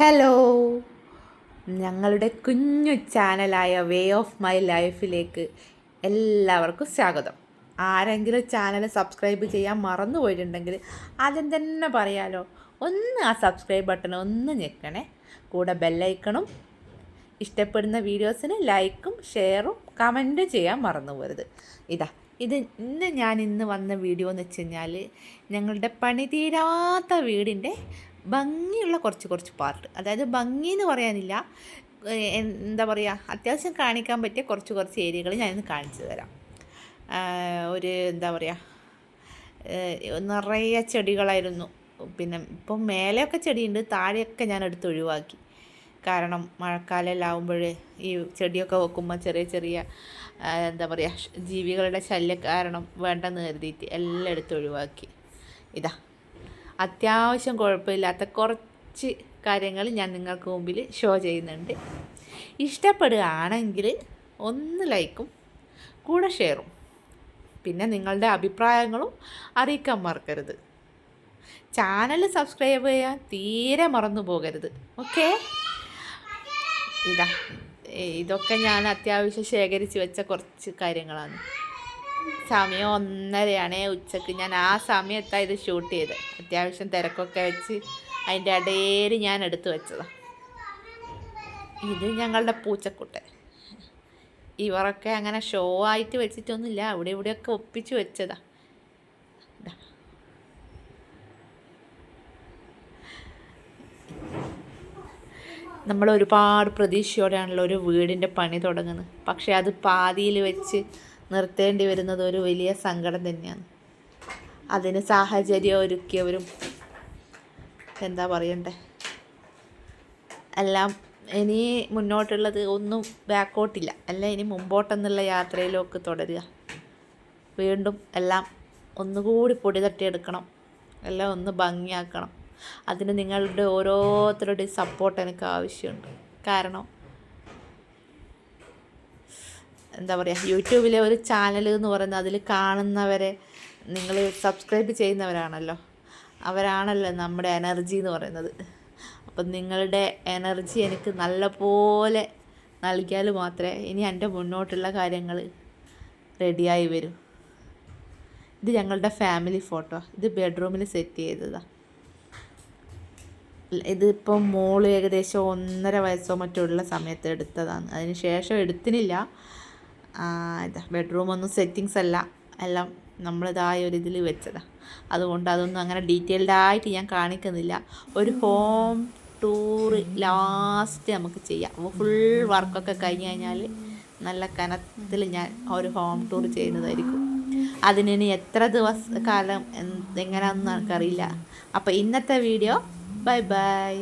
Hello ഞങ്ങളുടെ കുഞ്ഞു ചാനലായ way of my ലൈഫിലേക്ക് എല്ലാവർക്കും സ്വാഗതം. ആരെങ്കിലും ചാനൽ സബ്സ്ക്രൈബ് ചെയ്യാൻ മറന്നു പോയിട്ടുണ്ടെങ്കിൽ ആദ്യം തന്നെ പറയാലോ ഒന്ന് ആ സബ്സ്ക്രൈബ് ബട്ടൺ ഒന്ന് ഞെക്കണേ. കൂടെ ബെല്ലൈക്കണും ഇഷ്ടപ്പെടുന്ന വീഡിയോസിന് ലൈക്കും ഷെയറും കമന്റും ചെയ്യാൻ മറന്നു പോരുത്. ഇതാ ഇത് ഇന്ന് ഞാൻ ഇന്ന് വന്ന വീഡിയോ എന്ന് വെച്ച് കഴിഞ്ഞാൽ ഞങ്ങളുടെ പണി തീരാത്ത വീടിന്റെ ഭംഗിയുള്ള കുറച്ച് കുറച്ച് പാർട്ട്. അതായത് ഭംഗി എന്ന് പറയാനില്ല എന്താ പറയുക അത്യാവശ്യം കാണിക്കാൻ പറ്റിയ കുറച്ച് കുറച്ച് ഏരിയകൾ ഞാനിന്ന് കാണിച്ചു തരാം. ഒരു എന്താ പറയുക നിറയെ ചെടികളായിരുന്നു. പിന്നെ ഇപ്പം മേലെയൊക്കെ ചെടിയുണ്ട് താഴെയൊക്കെ ഞാൻ എടുത്ത് ഒഴിവാക്കി. കാരണം മഴക്കാലമെല്ലാം ആകുമ്പോൾ ഈ ചെടിയൊക്കെ വെക്കുമ്പോൾ ചെറിയ ചെറിയ എന്താ പറയുക ജീവികളുടെ ശല്യം കാരണം വേണ്ടെന്ന് കരുതിയിട്ട് എല്ലാം എടുത്ത് ഒഴിവാക്കി. ഇതാ. അത്യാവശ്യം കുഴപ്പമില്ലാത്ത കുറച്ച് കാര്യങ്ങൾ ഞാൻ നിങ്ങൾക്ക് മുമ്പിൽ ഷോ ചെയ്യുന്നുണ്ട്. ഇഷ്ടപ്പെടുകയാണെങ്കിൽ ഒന്ന് ലൈക്കും കൂടെ ഷെയറും പിന്നെ നിങ്ങളുടെ അഭിപ്രായങ്ങളും അറിയിക്കാൻ മറക്കരുത്. ചാനൽ സബ്സ്ക്രൈബ് ചെയ്യാൻ തീരെ മറന്നു പോകരുത്. ഓക്കെ ഇതാ ഇതൊക്കെ ഞാൻ അത്യാവശ്യം ശേഖരിച്ച് വെച്ച കുറച്ച് കാര്യങ്ങളാണ്. സമയം ഒന്നരയാണ് ഉച്ചയ്ക്ക്. ഞാൻ ആ സമയത്താണ് ഇത് ഷൂട്ട് ചെയ്തത് അത്യാവശ്യം തിരക്കൊക്കെ വെച്ച് അതിന്റെ ഇടയിൽ ഞാൻ എടുത്തു വെച്ചതാണ് ഇത് ഞങ്ങളുടെ പൂച്ചക്കുട്ടൻ. ഇവരൊക്കെ അങ്ങനെ ഷോ ആയിട്ട് വെച്ചിട്ടൊന്നുമില്ല. അവിടെ ഇവിടെയൊക്കെ ഒപ്പിച്ച് വെച്ചതാ. ദാ. നമ്മൾ ഒരുപാട് പ്രതീക്ഷയോടെയാണല്ലോ ഒരു വീടിന്റെ പണി തുടങ്ങുന്നത്. പക്ഷേ അത് പാതിയിൽ വെച്ച് നിർത്തേണ്ടി വരുന്നത് ഒരു വലിയ സങ്കടം തന്നെയാണ്. അതിന് സാഹചര്യം ഒരുക്കിയവരും എന്താ പറയണ്ടേ? എല്ലാം ഇനി മുന്നോട്ടുള്ളത് ഒന്നും ബാക്കോട്ടില്ല അല്ല ഇനി മുമ്പോട്ടെന്നുള്ള യാത്രയിലൊക്കെ തുടരുക. വീണ്ടും എല്ലാം ഒന്നുകൂടി പൊടി തട്ടിയെടുക്കണം. എല്ലാം ഒന്ന് ഭംഗിയാക്കണം. അതിന് നിങ്ങളുടെ ഓരോരുത്തരുടെയും സപ്പോർട്ട് എനിക്ക് ആവശ്യമുണ്ട്. കാരണം എന്താ പറയുക യൂട്യൂബിലെ ഒരു ചാനൽ എന്ന് പറയുന്നത് അതിൽ കാണുന്നവരെ നിങ്ങൾ സബ്സ്ക്രൈബ് ചെയ്യുന്നവരാണല്ലോ. അവരാണല്ലോ നമ്മുടെ എനർജി എന്ന് പറയുന്നത്. അപ്പം നിങ്ങളുടെ എനർജി എനിക്ക് നല്ലപോലെ നൽകിയാൽ മാത്രമേ ഇനി എന്റെ മുന്നോട്ടുള്ള കാര്യങ്ങൾ റെഡിയായി വരൂ. ഇത് ഞങ്ങളുടെ ഫാമിലി ഫോട്ടോ ഇത് ബെഡ്റൂമിൽ സെറ്റ് ചെയ്തതാണ് ഇതിപ്പം മോൾ ഏകദേശം ഒന്നര വയസ്സോ മറ്റോ ഉള്ള സമയത്ത് എടുത്തതാണ്. അതിന് ശേഷം എടുത്തിനില്ല. ഇതാ ബെഡ്റൂമൊന്നും സെറ്റിങ്സ് അല്ല. എല്ലാം നമ്മളിതായ ഒരു ഇതിൽ വെച്ചതാണ് അതുകൊണ്ട് അതൊന്നും അങ്ങനെ ഡീറ്റെയിൽഡ് ആയിട്ട് ഞാൻ കാണിക്കുന്നില്ല. ഒരു ഹോം ടൂർ ലാസ്റ്റ് നമുക്ക് ചെയ്യാം. അപ്പോൾ ഫുൾ വർക്കൊക്കെ കഴിഞ്ഞ് കഴിഞ്ഞാൽ നല്ല കനത്തിൽ ഞാൻ ഒരു ഹോം ടൂർ ചെയ്യുന്നതായിരിക്കും. അതിനി എത്ര ദിവസ കാലം എങ്ങനെയാണെന്ന് എനിക്കറിയില്ല. അപ്പോൾ ഇന്നത്തെ വീഡിയോ ബൈ ബൈ